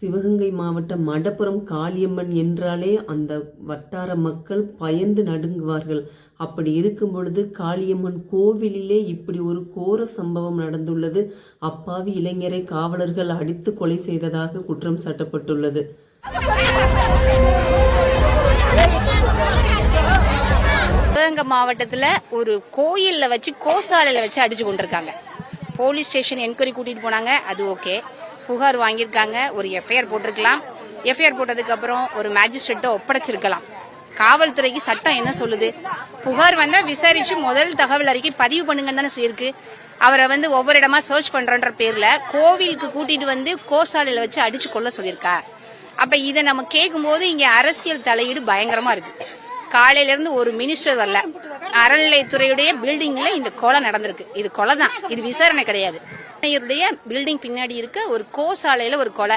சிவகங்கை மாவட்டம் மடப்புறம் காளியம்மன் என்றாலே அந்த வட்டார மக்கள் பயந்து நடுங்குவார்கள். அப்படி இருக்கும் பொழுது காளியம்மன் கோவிலிலே இப்படி ஒரு கோர சம்பவம் நடந்துள்ளது. அப்பாவி இளைஞரை காவலர்கள் அடித்து கொலை செய்ததாக குற்றம் சாட்டப்பட்டுள்ளது. சிவகங்கை மாவட்டத்தில் ஒரு கோயிலில் வச்சு கோசாலையில் வச்சு அடிச்சு கொண்டிருக்காங்க. போலீஸ் ஸ்டேஷன் என்கொயரி கூட்டிட்டு போனாங்க. அது ஓகே. புகார் வாங்கியிருக்காங்க. ஒரு எஃப்ஐஆர் போட்டிருக்கலாம். எஃப்ஐஆர் போட்டதுக்கப்புறம் ஒரு மேஜிஸ்ட்ரேட்டை ஒப்படைச்சிருக்கலாம். காவல்துறைக்கு சட்டம் என்ன சொல்லுது? புகார் வந்தால் விசாரித்து முதல் தகவல் அறிக்கை பதிவு பண்ணுங்கன்னு தானே சொல்லியிருக்கு. அவரை வந்து ஒவ்வொரு இடமா சர்ச் பண்ணுறன்ற பேரில் கோவிலுக்கு கூட்டிட்டு வந்து கோசாலையில் வச்சு அடிச்சு கொள்ள சொல்லியிருக்கா. அப்போ இதை நம்ம கேட்கும்போது இங்கே அரசியல் தலையீடு பயங்கரமாக இருக்குது காலையிலேருந்து ஒரு மினிஸ்டர் வரல. அறநிலையத்துறையுடைய பில்டிங்ல இந்த கொலை நடந்திருக்கு. இது கொலை தான் இது விசாரணை கிடையாது. பில்டிங் பின்னாடி இருக்க ஒரு கோசாலையில ஒரு கொலை.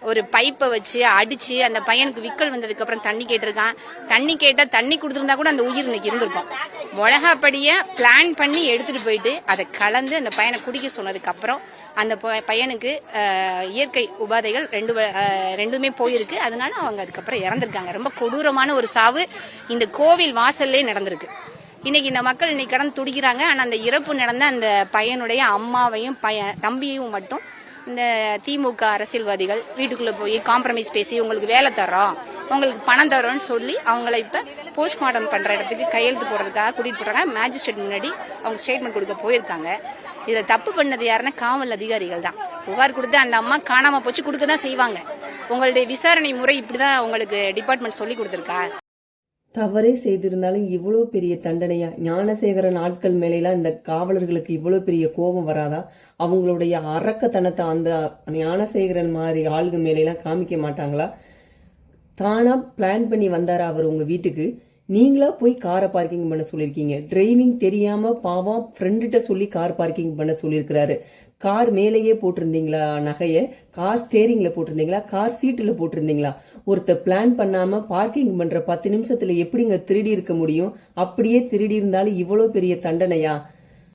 ஒரு பைப்பை வச்சு அடிச்சு அந்த பையனுக்கு விக்கல் வந்ததுக்கு அப்புறம் தண்ணி கேட்டிருக்கான். தண்ணி கேட்டா தண்ணி கொடுத்துருந்தா கூட அந்த உயிர் இன்னைக்கு இருந்திருக்கும். மிளகாப்படிய பிளான் பண்ணி எடுத்துட்டு போயிட்டு அதை கலந்து அந்த பையனை குடிக்க சொன்னதுக்கு அப்புறம் அந்த ப- பையனுக்கு இயற்கை உபாதைகள் ரெண்டு ரெண்டுமே போயிருக்கு. அதனால அவங்க அதுக்கப்புறம் இறந்திருக்காங்க. ரொம்ப கொடூரமான ஒரு சாவு இந்த கோவில் வாசல்லே நடந்திருக்கு. இன்னைக்கு இந்த மக்கள் இன்னைக்கு கடன் துடிக்கிறாங்க. ஆனால் அந்த இறப்பு நடந்த அந்த பையனுடைய அம்மாவையும் பையன் தம்பியும் மட்டும் இந்த திமுக அரசியல்வாதிகள் வீட்டுக்குள்ளே போய் காம்ப்ரமைஸ் பேசி உங்களுக்கு வேலை தரோம் உங்களுக்கு பணம் தரோம்னு சொல்லி அவங்கள இப்போ போஸ்ட்மார்ட்டம் பண்ணுற இடத்துக்கு கையெழுத்து போடுறதுக்காக கூட்டிகிட்டு போகிறாங்க மேஜிஸ்ட்ரேட் முன்னாடி அவங்க ஸ்டேட்மெண்ட் கொடுக்க போயிருக்காங்க. இதை தப்பு பண்ணது யாருன்னா காவல் அதிகாரிகள் தான். புகார் கொடுத்து அந்த அம்மா காணாமல் போச்சு கொடுக்க தான் செய்வாங்க. உங்களுடைய விசாரணை முறை இப்படி தான் உங்களுக்கு டிபார்ட்மெண்ட் சொல்லி கொடுத்துருக்கா? தவறே செய்திருந்தாலும் இவ்வளோ பெரிய தண்டனையா? ஞானசேகரன் ஆட்கள் மேலாம் இந்த காவலர்களுக்கு இவ்வளோ பெரிய கோபம் வராதா? அவங்களுடைய அரக்கத்தனத்தை அந்த ஞானசேகரன் மாதிரி ஆளுங்க மேலாம் காமிக்க மாட்டாங்களா? தானாக பிளான் பண்ணி வந்தாரா அவர் உங்கள் வீட்டுக்கு? நீங்களா போய் காரை பார்க்கிங் பண்ண சொல்லியிருக்கீங்க. டிரைவிங் தெரியாம பாவம் ஃப்ரெண்டுகிட்ட சொல்லி கார் பார்க்கிங் பண்ண சொல்லியிருக்கிறாரு. கார் மேலேயே போட்டிருந்தீங்களா நகையை? கார் ஸ்டேரிங்கில் போட்டிருந்தீங்களா? கார் சீட்டில் போட்டிருந்தீங்களா? ஒருத்தர் பிளான் பண்ணாமல் பார்க்கிங் பண்ணுற பத்து நிமிஷத்தில் எப்படிங்க திருடி இருக்க முடியும்? அப்படியே திருடி இருந்தாலும் இவ்வளோ பெரிய தண்டனையா?